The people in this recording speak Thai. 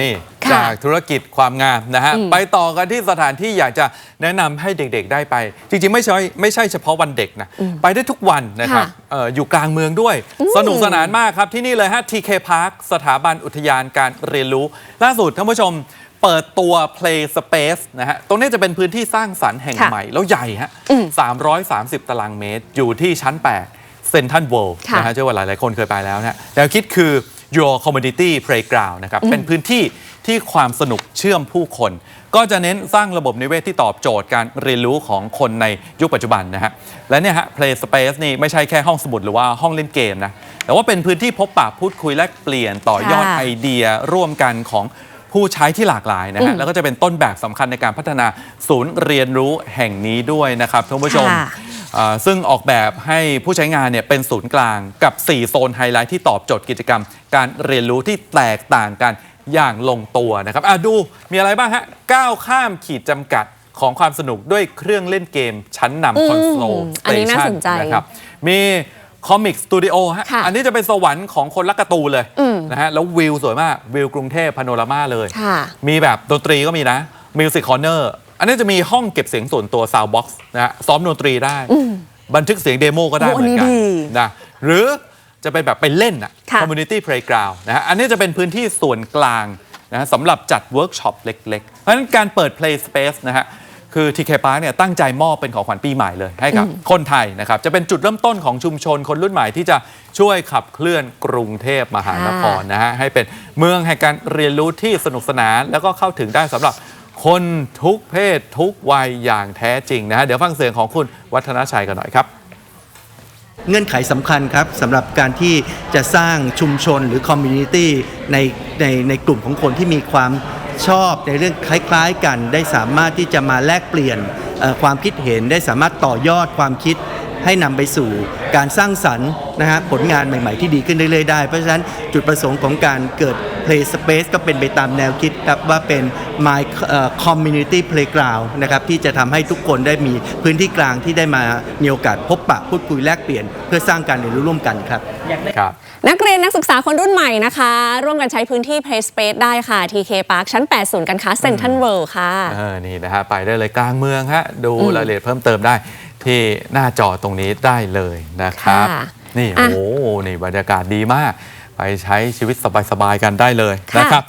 นี่ค่ะจากธุรกิจความงามนะฮะอืมไปต่อกันที่สถานที่อยากจะแนะนำให้เด็กๆได้ไป จริงๆ ไม่ใช่ไม่ใช่เฉพาะวันเด็กนะ ไปได้ทุกวันนะครับค่ะเอ่ออยู่กลางเมืองด้วย สนุกสนานมากครับที่นี่เลยฮะ TK Park สถาบันอุทยานการเรียนรู้ ล่าสุดท่านผู้ชมเปิดตัว Play Space นะฮะ ตรงนี้จะเป็นพื้นที่สร้างสรรค์แห่งค่ะ ใหม่ แล้วใหญ่ฮะอืม330 ตารางเมตรอยู่ที่ชั้น 8 เซนทันเวิลด์ค่ะ นะฮะเชื่อว่าหลาย ๆ คนเคยไปแล้วนะฮะแนวคิดคือ your community playground นะครับเป็นพื้นที่ที่ความสนุกเชื่อมผู้คน ก็จะเน้นสร้างระบบนิเวศที่ตอบโจทย์การเรียนรู้ของคนในยุคปัจจุบันนะฮะและเนี่ยฮะ play space นี่ไม่ใช่แค่ห้องสมุดหรือว่าห้องเล่นเกมนะแต่ว่าเป็นพื้นที่พบปะพูดคุยแลกเปลี่ยนต่อยอดค่ะ ไอเดียร่วมกันของผู้ใช้ที่หลากหลายนะฮะแล้วก็จะเป็นต้นแบบสำคัญในการพัฒนาศูนย์เรียนรู้แห่งนี้ด้วยนะครับท่านผู้ชม ค่ะอ่า ซึ่งออกแบบให้ผู้ใช้งานเนี่ยเป็นศูนย์กลางกับ 4 โซนไฮไลท์ที่ตอบโจทย์กิจกรรม การเรียนรู้ที่แตกต่างกันอย่างลงตัวนะครับอะดูมีอะไรบ้างฮะก้าวข้ามขีดจำกัดของความสนุกด้วยเครื่องเล่นเกมชั้นนำคอนโซลอันนี้น่าสนใจนะครับมีคอมิกสตูดิโอฮะค่ะอันนี้จะเป็นสวรรค์ของคนรักการ์ตูนเลยอืมนะฮะ แล้ววิวสวยมาก วิวกรุงเทพพาโนรามาเลยค่ะมีแบบดนตรีก็มีนะมิวสิ c คอร์เนอร์ อันนี้จะมีห้องเก็บเสียงส่วนตัว Sound Box นะฮะซ้อมดนตรีได้ บันทึกเสียงเดโมก็ได้โอ้เหมือนกัอันนนี้ดีนะหรือจะเป็นแบบไปเล่นอะค่ะ community playground นะฮะอันนี้จะเป็นพื้นที่ส่วนกลางนะฮะสำหรับจัดเวิร์กช็อปเล็ก ๆ เพราะฉะนั้นการเปิด play space นะฮะคือ TK Park เนี่ยตั้งใจมอบเป็นของขวัญปีใหม่เลยให้กับคนไทยนะครับ จะเป็นจุดเริ่มต้นของชุมชนคนรุ่นใหม่ที่จะช่วยขับเคลื่อนกรุงเทพมหานครนะฮะให้เป็นเมืองแห่งการเรียนรู้ที่สนุกสนาน แล้วก็เข้าถึงได้สำหรับ คนทุกเพศทุกวัยอย่างแท้จริงนะฮะเดี๋ยวฟังเสียงของคุณวัฒนชัยกันหน่อยครับ เงื่อนไขสำคัญครับสำหรับการที่จะสร้างชุมชนหรือคอมมูนิตี้ในในในกลุ่มของคนที่มีความชอบในเรื่องคล้ายๆกัน ได้สามารถที่จะมาแลกเปลี่ยนความคิดเห็นได้สามารถต่อยอดความคิดให้นำไปสู่ การสร้างสรรค์นะฮะผลงานใหม่ๆ ที่ดีขึ้นเรื่อยๆได้ เพราะฉะนั้นจุดประสงค์ของการเกิด Play Space ก็เป็นไปตามแนวคิดครับว่าเป็น My เอ่อ Community Playground นะครับที่จะทำให้ทุกคนได้มีพื้นที่กลางที่ได้มามีโอกาสพบปะพูดคุยแลกเปลี่ยน เพื่อสร้างการเรียนรู้ร่วมกันครับครับนักเรียนนักศึกษาคนรุ่นใหม่นะคะ ร่วมกันใช้พื้นที่ Play Space ได้ค่ะ TK Park ชั้น8ศูนย์การค้าเซ็นทรัลเวิลด์ค่ะเออนี่นะฮะไปได้เลยกลางเมืองฮะดูอืมรายละเอียดเพิ่มเติมได้ ที่หน้าจอตรงนี้ได้เลยนะครับ ค่ะนี่อะโอ้โหนี่บรรยากาศดีมาก ไปใช้ชีวิตสบายๆกันได้เลยค่ะนะครับ